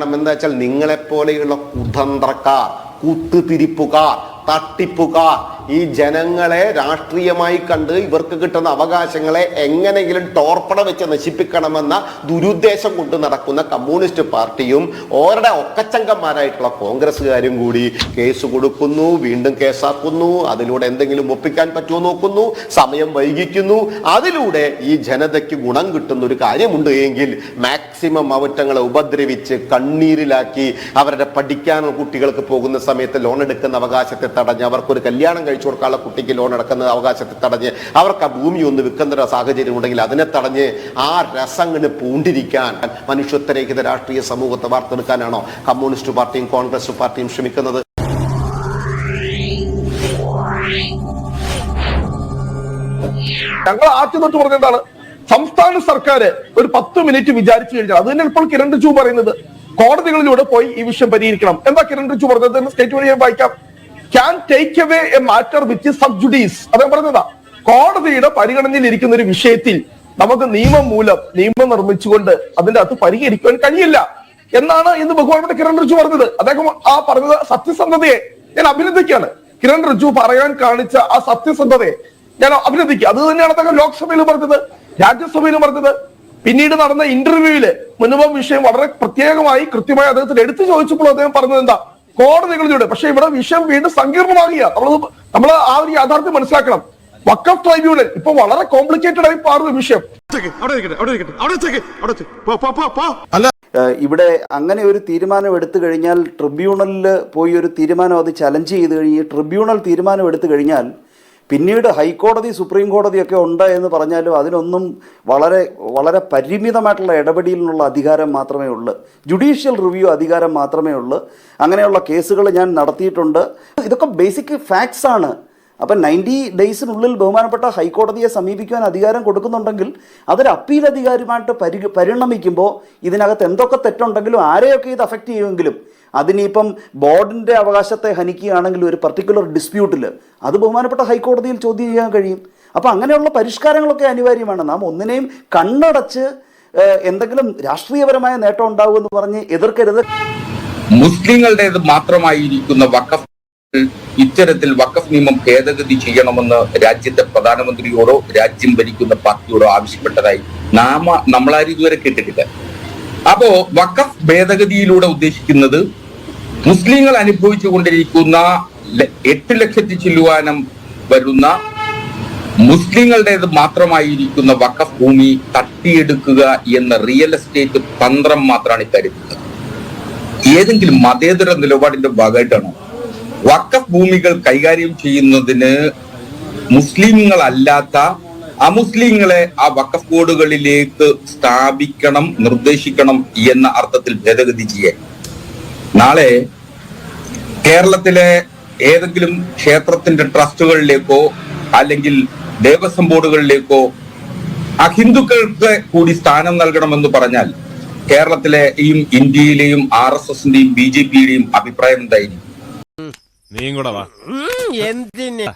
കാരണം എന്താ വെച്ചാൽ നിങ്ങളെപ്പോലെയുള്ള കുതന്ത്രക്കാർ കൂത്തുതിരിപ്പുകാർ തട്ടിപ്പുകാർ ഈ ജനങ്ങളെ രാഷ്ട്രീയമായി കണ്ട് ഇവർക്ക് കിട്ടുന്ന അവകാശങ്ങളെ എങ്ങനെയെങ്കിലും ടോർപ്പട വെച്ച് നശിപ്പിക്കണമെന്ന ദുരുദ്ദേശം കൊണ്ട് നടക്കുന്ന കമ്മ്യൂണിസ്റ്റ് പാർട്ടിയും ഓരുടെ ഒക്കച്ചങ്കന്മാരായിട്ടുള്ള കോൺഗ്രസ്സുകാരും കൂടി കേസ് കൊടുക്കുന്നു വീണ്ടും കേസാക്കുന്നു അതിലൂടെ എന്തെങ്കിലും ഒപ്പിക്കാൻ പറ്റുമോ നോക്കുന്നു സമയം വൈകിക്കുന്നു. അതിലൂടെ ഈ ജനതയ്ക്ക് ഗുണം കിട്ടുന്ന ഒരു കാര്യമുണ്ട് എങ്കിൽ മാക്സിമം അവറ്റങ്ങളെ ഉപദ്രവിച്ച് കണ്ണീരിലാക്കി അവരുടെ പഠിക്കാനുള്ള കുട്ടികൾക്ക് പോകുന്ന സമയത്ത് ലോൺ എടുക്കുന്ന അവകാശത്തെ തടഞ്ഞ് അവർക്കൊരു കല്യാണം കഴിച്ചു കൊടുക്കാനുള്ള കുട്ടിക്ക് ലോൺ അടക്കുന്ന അവകാശത്തെ തടഞ്ഞ് അവർക്ക് ആ ഭൂമി ഒന്ന് വിൽക്കുന്ന സാഹചര്യം ഉണ്ടെങ്കിൽ അതിനെ തടഞ്ഞ് ആ രസങ്ങനെ പൂണ്ടിരിക്കാൻ മനുഷ്യത്വരഹിത രാഷ്ട്രീയ സമൂഹത്തെ വാർത്തെടുക്കാനാണോ കമ്മ്യൂണിസ്റ്റ് പാർട്ടിയും കോൺഗ്രസ് പാർട്ടിയും ശ്രമിക്കുന്നത്? ഞങ്ങൾ ആദ്യം തൊട്ട് പറഞ്ഞതാണ് സംസ്ഥാന സർക്കാർ ഒരു പത്ത് മിനിറ്റ് വിചാരിച്ചു കഴിഞ്ഞാൽ അത് തന്നെ ഇപ്പോൾ കിരൺ റിജു പറയുന്നത് കോടതികളിലൂടെ പോയി ഈ വിഷയം പരിഹരിക്കണം. എന്താ കിരൺ റിജു പറഞ്ഞത്? സ്റ്റേറ്റ് വഴി വായിക്കാം. Can take away a matter with sub judice അദ്ദേഹം പറഞ്ഞതാ കോടതിയുടെ പരിഗണനയിൽ ഇരിക്കുന്ന ഒരു വിഷയത്തിൽ നമുക്ക് നിയമം മൂലം നിയമം നിർമ്മിച്ചുകൊണ്ട് അതിന്റെ അകത്ത് പരിഹരിക്കുവാൻ കഴിയില്ല. എന്നാണ് ഇന്ന് ബഹുമാനപ്പെട്ട കിരൺ റിജു പറഞ്ഞത്. അദ്ദേഹം ആ പറഞ്ഞത് സത്യസന്ധതയെ ഞാൻ അഭിനന്ദിക്കുകയാണ്. കിരൺ റിജു പറയാൻ കാണിച്ച ആ സത്യസന്ധതയെ ഞാൻ അഭിനന്ദിക്കുക. അത് തന്നെയാണ് അദ്ദേഹം ലോക്സഭയിൽ പറഞ്ഞത് രാജ്യസഭയിലും പറഞ്ഞത്. പിന്നീട് നടന്ന ഇന്റർവ്യൂവിൽ മുൻപം വിഷയം വളരെ പ്രത്യേകമായി കൃത്യമായി അദ്ദേഹത്തിന് എടുത്തു ചോദിച്ചപ്പോൾ അദ്ദേഹം പറഞ്ഞത് എന്താ? കോടതികളിലൂടെ പക്ഷെ ഇവിടെ വിഷയം വീണ്ടും സങ്കീർണമാകുക നമ്മൾ നമ്മൾ ആ ഒരു യാഥാർത്ഥ്യം മനസ്സിലാക്കണം. വക്കഫ് ട്രൈബ്യൂണൽ. ഇപ്പൊ വളരെ കോംപ്ലിക്കേറ്റഡ് ആയി മാറുന്ന വിഷയം. അവിടെ ഇരിക്കട്ടെ അവിടെ ഇരിക്കട്ടെ അവിടെ വെച്ചേക്ക് അവിടെ വെച്ച് പോ പോ പോ പോ. ഏഹ് ഇവിടെ അങ്ങനെ ഒരു തീരുമാനം എടുത്തു കഴിഞ്ഞാൽ ട്രിബ്യൂണലിൽ പോയി ഒരു തീരുമാനം അത് ചലഞ്ച് ചെയ്ത് കഴിഞ്ഞ് ട്രിബ്യൂണൽ തീരുമാനം എടുത്തു കഴിഞ്ഞാൽ പിന്നീട് ഹൈക്കോടതി സുപ്രീം കോടതിയൊക്കെ ഉണ്ട് എന്ന് പറഞ്ഞാലും അതിനൊന്നും വളരെ വളരെ പരിമിതമായിട്ടുള്ള ഇടപെടലിനുള്ള അധികാരം മാത്രമേ ഉള്ളൂ. ജുഡീഷ്യൽ റിവ്യൂ അധികാരം മാത്രമേ ഉള്ളൂ. അങ്ങനെയുള്ള കേസുകൾ ഞാൻ നടത്തിയിട്ടുണ്ട്. ഇതൊക്കെ ബേസിക് ഫാക്ട്സ് ആണ്. അപ്പം നയന്റി ഡേയ്സിനുള്ളിൽ ബഹുമാനപ്പെട്ട ഹൈക്കോടതിയെ സമീപിക്കുവാൻ അധികാരം കൊടുക്കുന്നുണ്ടെങ്കിൽ അതൊരു അപ്പീൽ അധികാരമായിട്ട് പരി പരിണമിക്കുമ്പോൾ ഇതിനകത്ത് എന്തൊക്കെ തെറ്റുണ്ടെങ്കിലും ആരെയൊക്കെ ഇത് അഫക്റ്റ് ചെയ്യുമെങ്കിലും അതിനിപ്പം ബോർഡിന്റെ അവകാശത്തെ ഹനിക്കുകയാണെങ്കിൽ ഒരു പർട്ടിക്കുലർ ഡിസ്പ്യൂട്ടിൽ അത് ബഹുമാനപ്പെട്ട ഹൈക്കോടതിയിൽ ചോദ്യം ചെയ്യാൻ കഴിയും. അപ്പോൾ അങ്ങനെയുള്ള പരിഷ്കാരങ്ങളൊക്കെ അനിവാര്യമാണ്. നാം ഒന്നിനെയും കണ്ണടച്ച് എന്തെങ്കിലും രാഷ്ട്രീയപരമായ നേട്ടം ഉണ്ടാകുമെന്ന് പറഞ്ഞ് എതിർക്കരുത്. മുസ്ലിങ്ങളുടേത് മാത്രമായിരിക്കുന്ന വഖഫ് ഇത്തരത്തിൽ വഖഫ് നിയമം ഭേദഗതി ചെയ്യണമെന്ന് രാജ്യത്തെ പ്രധാനമന്ത്രിയോടോ രാജ്യം ഭരിക്കുന്ന പാർട്ടിയോടോ ആവശ്യപ്പെട്ടതായി നാമ നമ്മളാരും ഇതുവരെ കേട്ടിട്ടില്ല. അപ്പോ വഖഫ് ഭേദഗതിയിലൂടെ ഉദ്ദേശിക്കുന്നത് മുസ്ലിങ്ങൾ അനുഭവിച്ചു കൊണ്ടിരിക്കുന്ന എട്ട് ലക്ഷത്തി ചില്ലുവാനം വരുന്ന മുസ്ലിങ്ങളുടേത് മാത്രമായിരിക്കുന്ന വഖഫ് ഭൂമി തട്ടിയെടുക്കുക എന്ന റിയൽ എസ്റ്റേറ്റ് തന്ത്രം മാത്രമാണ് ഇക്കാര്യത്തിൽ ഏതെങ്കിലും മതേതര നിലപാടിന്റെ ഭാഗമായിട്ടാണോ? വഖഫ് ഭൂമികൾ കൈകാര്യം ചെയ്യുന്നതിന് മുസ്ലിങ്ങളല്ലാത്ത അമുസ്ലിങ്ങളെ ആ വഖഫ് ബോർഡുകളിലേക്ക് സ്ഥാപിക്കണം നിർദ്ദേശിക്കണം എന്ന അർത്ഥത്തിൽ ഭേദഗതി ചെയ്യാൻ. നാളെ കേരളത്തിലെ ഏതെങ്കിലും ക്ഷേത്രത്തിന്റെ ട്രസ്റ്റുകളിലേക്കോ അല്ലെങ്കിൽ ദേവസ്വം ബോർഡുകളിലേക്കോ അഹിന്ദുക്കൾക്ക് കൂടി സ്ഥാനം നൽകണമെന്ന് പറഞ്ഞാൽ കേരളത്തിലെയും ഇന്ത്യയിലെയും ആർ എസ് എസിന്റെയും ബി ജെ പിയുടെയും അഭിപ്രായം എന്തായിരിക്കും? നീയും കൂടെ വാ. എന്തിന്?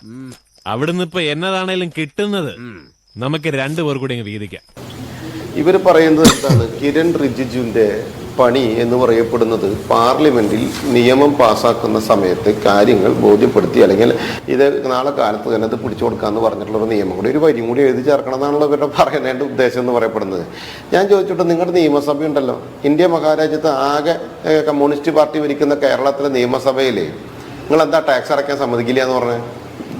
അവിടുന്ന് ഇപ്പൊ എന്നതാണേലും കിട്ടുന്നത്? നമുക്ക് രണ്ടുപേർ കൂടി അങ്ങ് വീതിക്കാം. ഇവർ പറയുന്നത് എന്താണ്? കിരൺ റിജിജുവിന്റെ പണി എന്ന് പറയപ്പെടുന്നത് പാർലമെന്റിൽ നിയമം പാസാക്കുന്ന സമയത്ത് കാര്യങ്ങൾ ബോധ്യപ്പെടുത്തി അല്ലെങ്കിൽ ഇത് നാളെ കാലത്ത് തന്നെ ഇത് പിടിച്ചു കൊടുക്കാന്ന് പറഞ്ഞിട്ടുള്ള ഒരു നിയമം കൂടി ഒരു വരിയും കൂടി എഴുതി ചേർക്കണം എന്നാണല്ലോ ഇവരുടെ പറയുന്നതിന്റെ ഉദ്ദേശം എന്ന് പറയപ്പെടുന്നത്. ഞാൻ ചോദിച്ചിട്ട് നിങ്ങളുടെ നിയമസഭ ഉണ്ടല്ലോ. ഇന്ത്യ മഹാരാജ്യത്ത് ആകെ കമ്മ്യൂണിസ്റ്റ് പാർട്ടി ഭരിക്കുന്ന കേരളത്തിലെ നിയമസഭയിലെ നിങ്ങൾ എന്താ ടാക്സ് അടയ്ക്കാൻ സമ്മതിക്കില്ല എന്ന് പറഞ്ഞത്?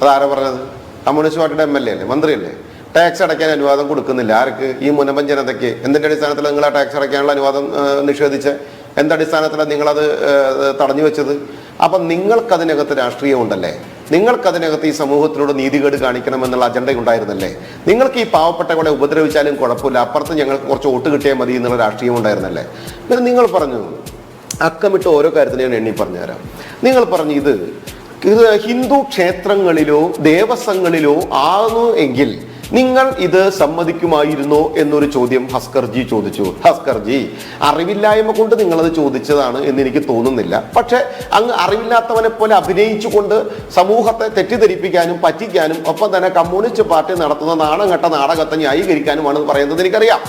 അതാരാ പറഞ്ഞത്? കമ്മ്യൂണിസ്റ്റ് പാർട്ടിയുടെ എം എൽ എ അല്ലേ? മന്ത്രിയല്ലേ? ടാക്സ് അടയ്ക്കാൻ അനുവാദം കൊടുക്കുന്നില്ല. ആർക്ക്? ഈ മുനമ്പൻ ജനതയ്ക്ക്. എന്തിന്റെ അടിസ്ഥാനത്തിൽ നിങ്ങൾ ആ ടാക്സ് അടയ്ക്കാനുള്ള അനുവാദം നിഷേധിച്ച്? എന്തടിസ്ഥാനത്തിലാണ് നിങ്ങളത് തടഞ്ഞു വെച്ചത്? അപ്പം നിങ്ങൾക്കതിനകത്ത് രാഷ്ട്രീയമുണ്ടല്ലേ? നിങ്ങൾക്കതിനകത്ത് ഈ സമൂഹത്തിനോട് നീതികേട് കാണിക്കണമെന്നുള്ള അജണ്ട ഉണ്ടായിരുന്നല്ലേ നിങ്ങൾക്ക് ഈ പാവപ്പെട്ടവരെ ഉപദ്രവിച്ചാലും കുഴപ്പമില്ല. അപ്പുറത്ത് ഞങ്ങൾക്ക് കുറച്ച് വോട്ട് കിട്ടിയാൽ മതി എന്നുള്ള രാഷ്ട്രീയം ഉണ്ടായിരുന്നല്ലേ? പിന്നെ നിങ്ങൾ പറഞ്ഞു അക്കമിട്ട് ഓരോ കാര്യത്തിനും ഞാൻ എണ്ണി പറഞ്ഞുതരാം. നിങ്ങൾ പറഞ്ഞു ഇത് ഇത് ഹിന്ദു ക്ഷേത്രങ്ങളിലോ ദേവസ്വങ്ങളിലോ ആണു എങ്കിൽ നിങ്ങൾ ഇത് സമ്മതിക്കുമായിരുന്നോ എന്നൊരു ചോദ്യം ഹസ്കർജി ചോദിച്ചു. ഹസ്കർജി അറിവില്ലായ്മ കൊണ്ട് നിങ്ങളത് ചോദിച്ചതാണ് എന്ന് എനിക്ക് തോന്നുന്നില്ല. പക്ഷെ അങ്ങ് അറിവില്ലാത്തവനെ പോലെ അഭിനയിച്ചുകൊണ്ട് സമൂഹത്തെ തെറ്റിദ്ധരിപ്പിക്കാനും പറ്റിക്കാനും ഒപ്പം തന്നെ കമ്മ്യൂണിസ്റ്റ് പാർട്ടി നടത്തുന്ന നാണം കെട്ട നാടകത്തെ ന്യായീകരിക്കാനുമാണ് പറയുന്നത് എനിക്കറിയാം.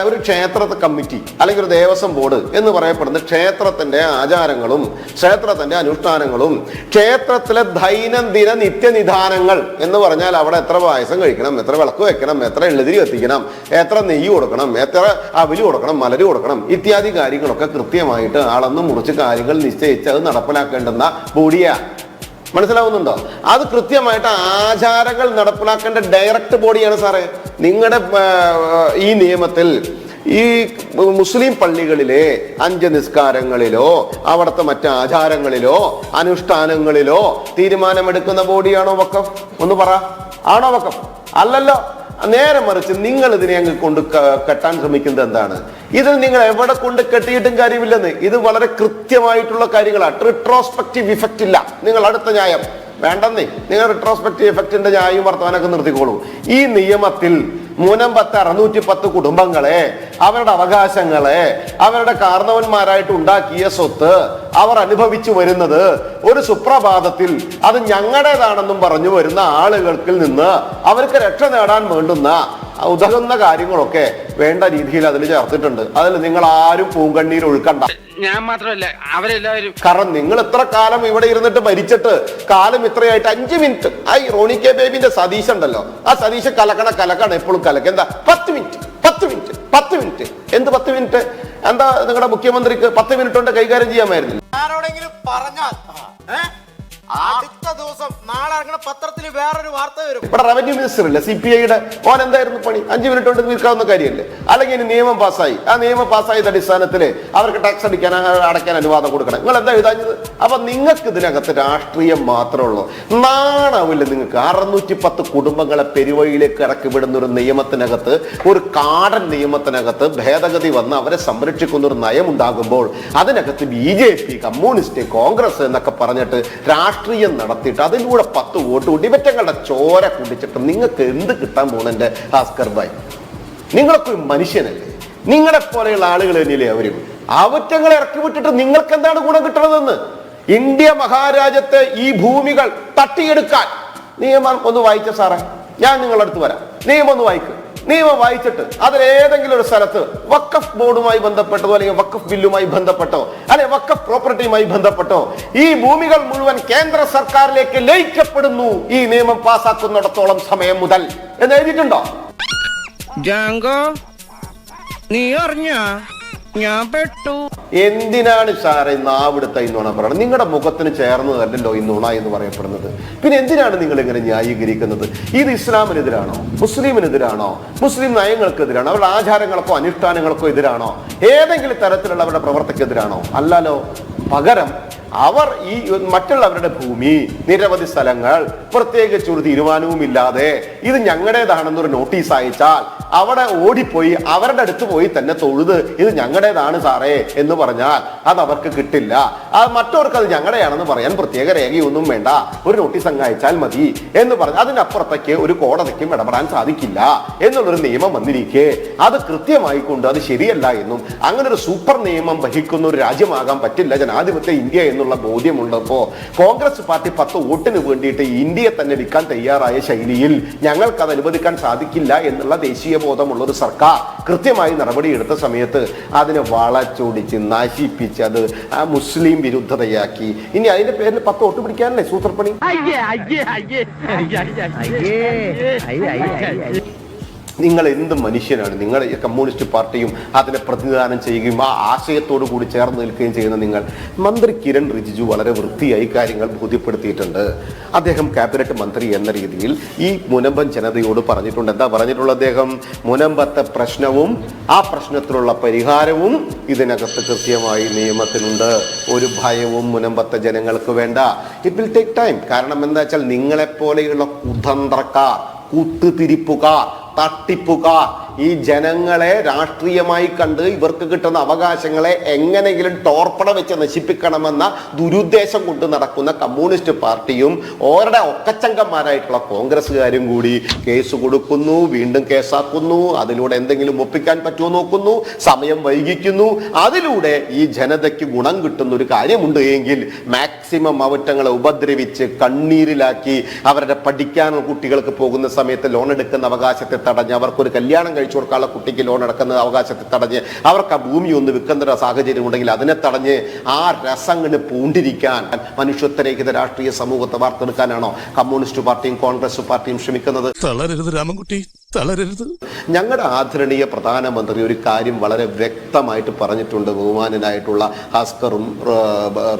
ഒരു ക്ഷേത്ര കമ്മിറ്റി അല്ലെങ്കിൽ ഒരു ദേവസ്വം ബോർഡ് എന്ന് പറയപ്പെടുന്ന ക്ഷേത്രത്തിന്റെ ആചാരങ്ങളും ക്ഷേത്രത്തിന്റെ അനുഷ്ഠാനങ്ങളും ക്ഷേത്രത്തിലെ ദൈനംദിന നിത്യനിധാനങ്ങൾ എന്ന് പറഞ്ഞാൽ അവിടെ എത്ര പായസം കഴിക്കണം എത്ര വിളക്ക് വെക്കണം എത്ര എള്ളുതിരി കത്തിക്കണം എത്ര നെയ്യ് കൊടുക്കണം എത്ര അവലി കൊടുക്കണം മലര് കൊടുക്കണം ഇത്യാദി കാര്യങ്ങളൊക്കെ കൃത്യമായിട്ട് അളന്ന് മുറിച്ച് കാര്യങ്ങൾ നിശ്ചയിച്ച് അത് നടപ്പിലാക്കേണ്ടുന്ന ബോഡിയാ. മനസ്സിലാവുന്നുണ്ടോ? അത് കൃത്യമായിട്ട് ആചാരങ്ങൾ നടപ്പിലാക്കേണ്ട ഡയറക്റ്റ് ബോഡിയാണ് സാറേ. നിങ്ങളുടെ ഈ നിയമത്തിൽ ഈ മുസ്ലിം പള്ളികളിലെ അഞ്ച് നിസ്കാരങ്ങളിലോ അവിടുത്തെ മറ്റ് ആചാരങ്ങളിലോ അനുഷ്ഠാനങ്ങളിലോ തീരുമാനമെടുക്കുന്ന ബോഡിയാണോ വക്കം ഒന്ന് പറ. ആണോ വക്കം അല്ലല്ലോ. നേരെ മറിച്ച് നിങ്ങൾ ഇതിനെ അങ്ങ് കൊണ്ട് കെട്ടാൻ ശ്രമിക്കുന്നത് എന്താണ്? ഇത് നിങ്ങൾ എവിടെ കൊണ്ട് കെട്ടിയിട്ടും കാര്യമില്ലെന്ന്. ഇത് വളരെ കൃത്യമായിട്ടുള്ള കാര്യങ്ങളാണ് റിട്രോസ്പെക്റ്റീവ് ഇഫക്റ്റ് ഇല്ല. നിങ്ങൾ അടുത്ത ന്യായം. വേണ്ടെന്നേ. നിങ്ങൾ റിട്രോസ്പെക്റ്റീവ് എഫക്റ്റിന്റെ ന്യായവും വർത്തമാനമൊക്കെ നിർത്തിക്കോളൂ. ഈ നിയമത്തിൽ മൂന്നമ്പത്ത് അറുന്നൂറ്റി പത്ത് കുടുംബങ്ങളെ അവരുടെ അവകാശങ്ങളെ അവരുടെ കാരണവന്മാരായിട്ട് ഉണ്ടാക്കിയ സ്വത്ത് അവർ അനുഭവിച്ചു വരുന്നത് ഒരു സുപ്രഭാതത്തിൽ അത് ഞങ്ങളുടേതാണെന്നും പറഞ്ഞു വരുന്ന ആളുകൾക്ക് നിന്ന് അവർക്ക് രക്ഷ നേടാൻ വേണ്ടുന്ന ഉതകുന്ന കാര്യങ്ങളൊക്കെ വേണ്ട രീതിയിൽ അതിൽ ചേർത്തിട്ടുണ്ട്. അതിൽ നിങ്ങൾ ആരും പൂങ്കണ്ണീർ ഒഴുക്കണ്ട. ഞാൻ മാത്രമല്ല അവരെല്ലാവരും കാരണം നിങ്ങൾ എത്ര കാലം ഇവിടെ ഇരുന്നിട്ട് മരിച്ചിട്ട് കാലം ഇത്രയായിട്ട് അഞ്ച് മിനിറ്റ്. ആ ഈ റോണി കെ ബേബിന്റെ സതീശ് ഉണ്ടല്ലോ. ആ സതീശ് കലക്കണ കലക്കാണ് എപ്പോഴും കലക്ക. എന്താ? പത്ത് മിനിറ്റ് പത്ത് മിനിറ്റ് പത്ത് മിനിറ്റ്. എന്ത് പത്ത് മിനിറ്റ്? എന്താ നിങ്ങളുടെ മുഖ്യമന്ത്രിക്ക് പത്ത് മിനിറ്റ് കൊണ്ട് കൈകാര്യം ചെയ്യാമായിരുന്നില്ല? ആരോടെങ്കിലും പറഞ്ഞാൽ? അടുത്ത ദിവസം നാളെ ഇറങ്ങുന്ന പത്രത്തിൽ വേറൊരു വാർത്ത വരും. ഇവിടെ റവന്യൂ മിനിസ്റ്റർ ഇല്ല? സി പി ഐയുടെ ഓൻ എന്തായിരുന്നു പണി? അഞ്ച് മിനിറ്റ് കൊണ്ട് തീർക്കാവുന്ന കാര്യമല്ലേ? അല്ലെങ്കിൽ ഇനി നിയമം പാസ്സായി. ആ നിയമം പാസ്സായത് അടിസ്ഥാനത്തിൽ അവർക്ക് ടാക്സ് അടിക്കാൻ അടയ്ക്കാൻ അനുവാദം കൊടുക്കണം. നിങ്ങൾ എന്താ എഴുതാഞ്ഞത്? അപ്പൊ നിങ്ങൾക്ക് ഇതിനകത്ത് രാഷ്ട്രീയം മാത്രമേ ഉള്ളൂ. നാണാവില്ല നിങ്ങൾക്ക്? അറുന്നൂറ്റി പത്ത് കുടുംബങ്ങളെ പെരുവഴിയിലേക്ക് ഇറക്കി വിടുന്ന ഒരു നിയമത്തിനകത്ത് ഒരു കാടൻ നിയമത്തിനകത്ത് ഭേദഗതി വന്ന് അവരെ സംരക്ഷിക്കുന്ന ഒരു നയം ഉണ്ടാകുമ്പോൾ അതിനകത്ത് B J P communist Congress എന്നൊക്കെ പറഞ്ഞിട്ട് രാഷ്ട്രീയം നടത്തിയിട്ട് അതിലൂടെ പത്ത് വോട്ട് കൂട്ടി ചോര കുടിച്ചിട്ട് നിങ്ങൾക്ക് എന്ത് കിട്ടാൻ പോകുന്നുണ്ട് ഭാസ്കർ ഭായ്? നിങ്ങളൊക്കെ ഒരു മനുഷ്യനല്ലേ? നിങ്ങളെ പോലെയുള്ള ആളുകൾ തന്നെയല്ലേ അവരും? അവറ്റങ്ങളെ ഇറക്കി വിട്ടിട്ട് നിങ്ങൾക്ക് എന്താണ് ഗുണം കിട്ടണതെന്ന്? ഇന്ത്യ മഹാരാജ്യത്തെ ഈ ഭൂമികൾ തട്ടിയെടുക്കാൻ. നിയമം ഒന്ന് വായിച്ച സാറേ. ഞാൻ നിങ്ങളുടെ അടുത്ത് വരാം. നിയമം ഒന്ന് വായിക്കും. നിയമം വായിച്ചിട്ട് അതിൽ ഏതെങ്കിലും ഒരു സ്ഥലത്ത് വക്കഫ് ബോർഡുമായി ബന്ധപ്പെട്ടതോ അല്ലെങ്കിൽ വക്കഫ് ബില്ലുമായി ബന്ധപ്പെട്ടോ അല്ലെ വക്കഫ് പ്രോപ്പർട്ടിയുമായി ബന്ധപ്പെട്ടോ ഈ ഭൂമികൾ മുഴുവൻ കേന്ദ്ര സർക്കാരിലേക്ക് ലയിക്കപ്പെടുന്നു. ഈ നിയമം പാസ്സാക്കുന്നിടത്തോളം സമയം മുതൽ. എന്ന് എഴുതിയിട്ടുണ്ടോ? ജാങ്കോ നീ അറിഞ്ഞ? ഞാൻ പെട്ടു. എന്തിനാണ് സാറേ നാവിടുത്ത ഈ നുണ പറയുന്നത് നിങ്ങളുടെ മുഖത്തിന് ചേർന്നതല്ലല്ലോ ഈ നുണ എന്ന് പറയപ്പെടുന്നത്. പിന്നെ എന്തിനാണ് നിങ്ങൾ ഇങ്ങനെ ന്യായീകരിക്കുന്നത്? ഇത് ഇസ്ലാമിനെതിരാണോ? മുസ്ലിമിനെതിരാണോ? മുസ്ലിം നയങ്ങൾക്കെതിരാണോ? അവരുടെ ആചാരങ്ങൾക്കോ അനുഷ്ഠാനങ്ങൾക്കോ എതിരാണോ? ഏതെങ്കിലും തരത്തിലുള്ള അവരുടെ പ്രവർത്തിക്കെതിരാണോ? അല്ലല്ലോ. പകരം അവർ ഈ മറ്റുള്ളവരുടെ ഭൂമി നിരവധി സ്ഥലങ്ങൾ പ്രത്യേകിച്ച് ഒരു തീരുമാനവും ഇല്ലാതെ ഇത് ഞങ്ങളുടേതാണെന്നൊരു നോട്ടീസ് അയച്ചാൽ അവിടെ ഓടിപ്പോയി അവരുടെ അടുത്ത് പോയി തന്നെ തൊഴുത് ഇത് ഞങ്ങളുടേതാണ് സാറേ എന്ന് പറഞ്ഞാൽ അത് അവർക്ക് കിട്ടില്ല. അത് മറ്റവർക്ക് അത് ഞങ്ങളുടെയാണെന്ന് പറയാൻ പ്രത്യേക രേഖയൊന്നും വേണ്ട. ഒരു നോട്ടീസ് അങ്ങ് അയച്ചാൽ മതി എന്ന് പറഞ്ഞ് അതിനപ്പുറത്തേക്ക് ഒരു കോടതിക്കും ഇടപെടാൻ സാധിക്കില്ല എന്നുള്ളൊരു നിയമം വന്നിരിക്കെ. അത് കൃത്യമായി കൊണ്ട് അത് ശരിയല്ല എന്നും അങ്ങനെ ഒരു സൂപ്പർ നിയമം വഹിക്കുന്ന ഒരു രാജ്യമാകാൻ പറ്റില്ല ജനാധിപത്യ ഇന്ത്യ എന്നുള്ള ബോധ്യമുള്ളപ്പോ കോൺഗ്രസ് പാർട്ടി പത്ത് വോട്ടിന് വേണ്ടിയിട്ട് ഇന്ത്യയെ തന്നെ വിൽക്കാൻ തയ്യാറായ ശൈലിയിൽ ഞങ്ങൾക്ക് അത് അനുവദിക്കാൻ സാധിക്കില്ല എന്നുള്ള ദേശീയ ബോധമുള്ള ഒരു സർക്കാർ കൃത്യമായി നടപടിയെടുത്ത സമയത്ത് അതിനെ വളച്ചൊടിച്ച് നശിപ്പിച്ച് അത് ആ മുസ്ലിം വിരുദ്ധതയാക്കി. ഇനി അതിന്റെ പേരിൽ പത്ത് വോട്ട് പിടിക്കാനല്ലേ സൂത്രപ്പണി? നിങ്ങൾ എന്ത് മനുഷ്യനാണ് നിങ്ങൾ കമ്മ്യൂണിസ്റ്റ് പാർട്ടിയും അതിനെ പ്രതിനിധാനം ചെയ്യുകയും ആ ആശയത്തോടു കൂടി ചേർന്ന് നിൽക്കുകയും ചെയ്യുന്ന നിങ്ങൾ. മന്ത്രി കിരൺ റിജിജു വളരെ വൃത്തിയായി കാര്യങ്ങൾ ബോധ്യപ്പെടുത്തിയിട്ടുണ്ട്. അദ്ദേഹം ക്യാബിനറ്റ് മന്ത്രി എന്ന രീതിയിൽ ഈ മുനമ്പൻ ജനതയോട് പറഞ്ഞിട്ടുണ്ട്. എന്താ പറഞ്ഞിട്ടുള്ള അദ്ദേഹം? മുനമ്പത്തെ പ്രശ്നവും ആ പ്രശ്നത്തിലുള്ള പരിഹാരവും ഇതിനകത്ത് കൃത്യമായി നിയമത്തിനുണ്ട്. ഒരു ഭയവും മുനമ്പത്തെ ജനങ്ങൾക്ക് വേണ്ട. ഇറ്റ് വിൽ ടേക്ക് ടൈം കാരണം എന്താ വെച്ചാൽ നിങ്ങളെപ്പോലെയുള്ള കുതന്ത്രക്കാർ കുത്തുതിരിപ്പുകാർ തട്ടിപ്പുകാർ ഈ ജനങ്ങളെ രാഷ്ട്രീയമായി കണ്ട് ഇവർക്ക് കിട്ടുന്ന അവകാശങ്ങളെ എങ്ങനെയെങ്കിലും ടോർപ്പട വെച്ച് നശിപ്പിക്കണമെന്ന ദുരുദ്ദേശം കൊണ്ട് നടക്കുന്ന കമ്മ്യൂണിസ്റ്റ് പാർട്ടിയും ഓരുടെ ഒക്കച്ചങ്കന്മാരായിട്ടുള്ള കോൺഗ്രസ്സുകാരും കൂടി കേസ് കൊടുക്കുന്നു വീണ്ടും കേസാക്കുന്നു അതിലൂടെ എന്തെങ്കിലും ഒപ്പിക്കാൻ പറ്റുമോ നോക്കുന്നു സമയം വൈകിക്കുന്നു. അതിലൂടെ ഈ ജനതയ്ക്ക് ഗുണം കിട്ടുന്ന ഒരു കാര്യമുണ്ട് എങ്കിൽ മാക്സിമം അവറ്റങ്ങളെ ഉപദ്രവിച്ച് കണ്ണീരിലാക്കി അവരുടെ പഠിക്കാനുള്ള കുട്ടികൾക്ക് പോകുന്ന സമയത്ത് ലോൺ എടുക്കുന്ന അവകാശത്തെ തടഞ്ഞ് അവർക്കൊരു കല്യാണം കഴിച്ചു കൊടുക്കാനുള്ള കുട്ടിക്ക് ലോൺ അടക്കുന്ന അവകാശത്തെ തടഞ്ഞ് അവർക്ക് ആ ഭൂമി ഒന്ന് വിൽക്കുന്ന സാഹചര്യം ഉണ്ടെങ്കിൽ അതിനെ തടഞ്ഞ് ആ രസങ്ങനെ പൂണ്ടിരിക്കാൻ മനുഷ്യത്വരഹിത രാഷ്ട്രീയ സമൂഹത്തെ വാർത്തെടുക്കാനാണോ കമ്മ്യൂണിസ്റ്റ് പാർട്ടിയും കോൺഗ്രസ് പാർട്ടിയും ശ്രമിക്കുന്നത്? രാമൻകുട്ടി. തളരരുത്. ഞങ്ങളുടെ ആദരണീയ പ്രധാനമന്ത്രി ഒരു കാര്യം വളരെ വ്യക്തമായിട്ട് പറഞ്ഞിട്ടുണ്ട് ബഹുമാനനായിട്ടുള്ള ഹാസ്കറും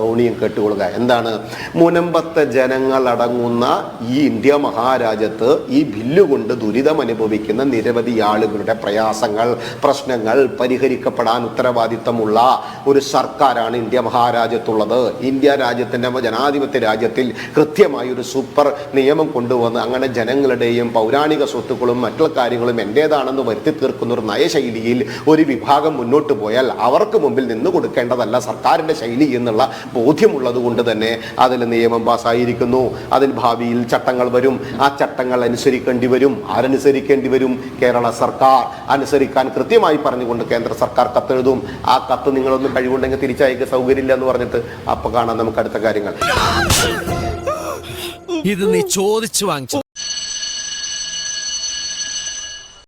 റോണിയും കേട്ടുകൊള്ളുക. എന്താണ്? മുനമ്പത്തെ ജനങ്ങളടങ്ങുന്ന ഈ ഇന്ത്യ മഹാരാജ്യത്ത് ഈ ബില്ലുകൊണ്ട് ദുരിതം അനുഭവിക്കുന്ന നിരവധി ആളുകളുടെ പ്രയാസങ്ങൾ പ്രശ്നങ്ങൾ പരിഹരിക്കപ്പെടാൻ ഉത്തരവാദിത്തമുള്ള ഒരു സർക്കാരാണ് ഇന്ത്യ മഹാരാജ്യത്തുള്ളത്. ഇന്ത്യ രാജ്യത്തിന്റെ ജനാധിപത്യ രാജ്യത്തിൽ കൃത്യമായി ഒരു സൂപ്പർ നിയമം കൊണ്ടുവന്ന് അങ്ങനെ ജനങ്ങളുടെയും പൗരാണിക സ്വത്തുക്കളും മറ്റുള്ള കാര്യങ്ങളും എന്റേതാണെന്ന് വരുത്തി തീർക്കുന്ന ഒരു നയശൈലിയിൽ ഒരു വിഭാഗം മുന്നോട്ട് പോയാൽ അവർക്ക് മുമ്പിൽ നിന്ന് കൊടുക്കേണ്ടതല്ല സർക്കാരിന്റെ ശൈലി എന്നുള്ള ബോധ്യമുള്ളത് കൊണ്ട് തന്നെ അതിൽ നിയമം പാസ്സായിരിക്കുന്നു അതിൽ ഭാവിയിൽ ചട്ടങ്ങൾ വരും. ആ ചട്ടങ്ങൾ അനുസരിക്കേണ്ടി വരും. ആരനുസരിക്കേണ്ടി വരും. കേരള സർക്കാർ അനുസരിക്കാൻ കൃത്യമായി പറഞ്ഞുകൊണ്ട് കേന്ദ്ര സർക്കാർ കത്തെഴുതും. ആ കത്ത് നിങ്ങളൊന്നും കഴിവുണ്ടെങ്കിൽ തിരിച്ചയക്കുക സൗകര്യമില്ല എന്ന് പറഞ്ഞിട്ട് അപ്പൊ കാണാം നമുക്ക് അടുത്ത കാര്യങ്ങൾ. ഇത് നീ ചോദിച്ചു വാങ്ങിച്ചു?